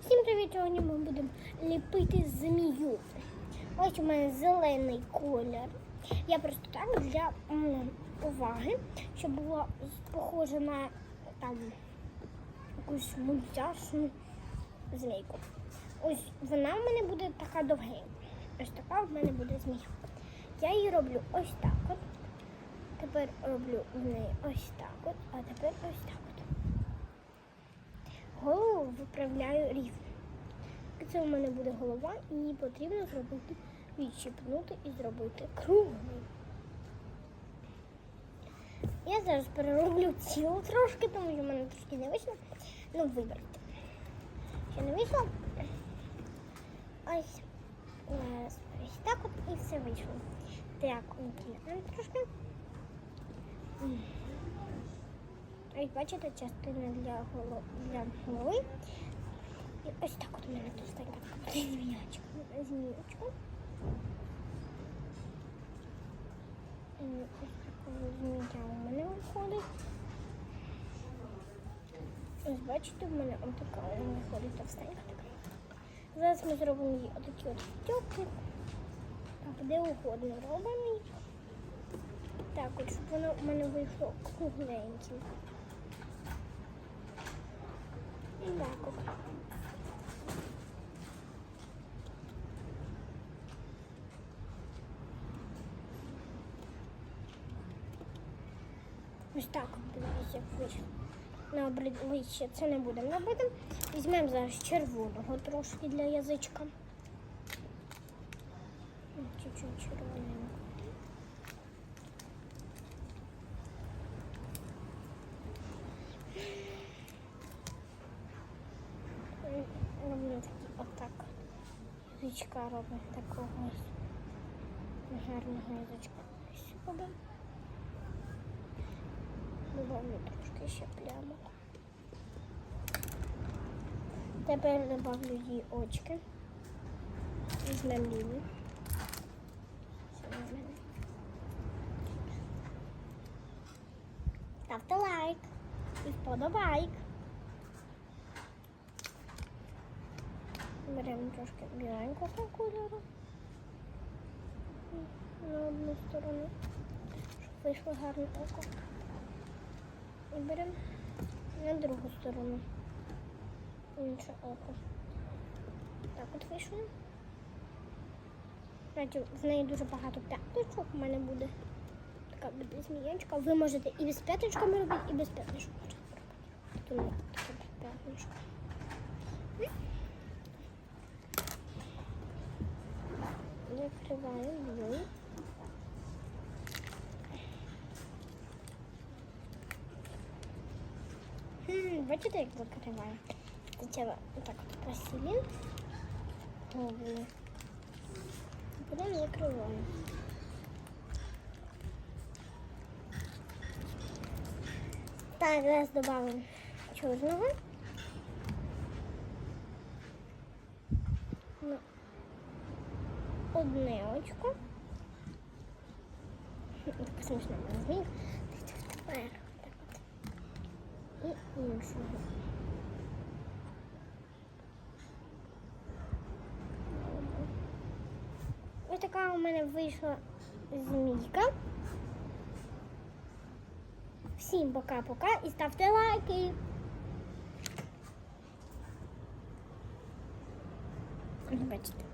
Всім привіт! Сьогодні ми будемо ліпити змію. Ось у мене зелений колір. Я просто так для уваги, щоб було похоже на там якусь мультяшну змійку. Ось вона в мене буде така довгенька. Ось така в мене буде змія. Я її роблю ось так от. Тепер роблю в неї ось так от, а тепер ось так от. Голову виправляю рівно. Це у мене буде голова, і її потрібно зробити, відщипнути і зробити круглою. Я зараз перероблю цілу трошки, тому що в мене трошки не вийшло. Ну, вибрати. Ще не вийшло. Ось. Ось так от і все вийшло. Так, трошки. Ось бачите, частина для голови, для голови. І ось так от у мене тут стає така зміячка. Ось така змія у мене виходить. Ось бачите, в мене ось така у мене виходить товстенька така. Зараз ми зробимо їй отакі от стьопки. Так, де угодно робимо її. Так, от щоб воно в мене вийшло кругленьким. Ось так дивіться, вийшло. На обличчя це не будемо робити. Візьмемо зараз червоного трошки для язичка. Чуть-чуть червоненького. Язичка робимо такого гарного язичка. Сюди. Добавлю трошки ще плямок. Тепер добавлю їй очки. Візьмемо лінію. Ставте лайк і вподобайк. Беремо трошки біленького кольору на одну сторону, щоб вийшло гарне око. І беремо на другу сторону інше око. Так от вийшло. В неї дуже багато п'яточок у мене буде. Така буде зміяночка. Ви можете і без п'яточками робити, і без п'яточок можете робити. Закриваємо її. Хм, бачите, як закриваю? Спочатку так от пластилін. Гублю. Потім закриваю. Так, зараз додамо чорного. Одне очко. Так смішно змійка. Тепер. І іншого. Ось така у мене вийшла змійка. Всім пока-пока і ставте лайки. Ось Бачите.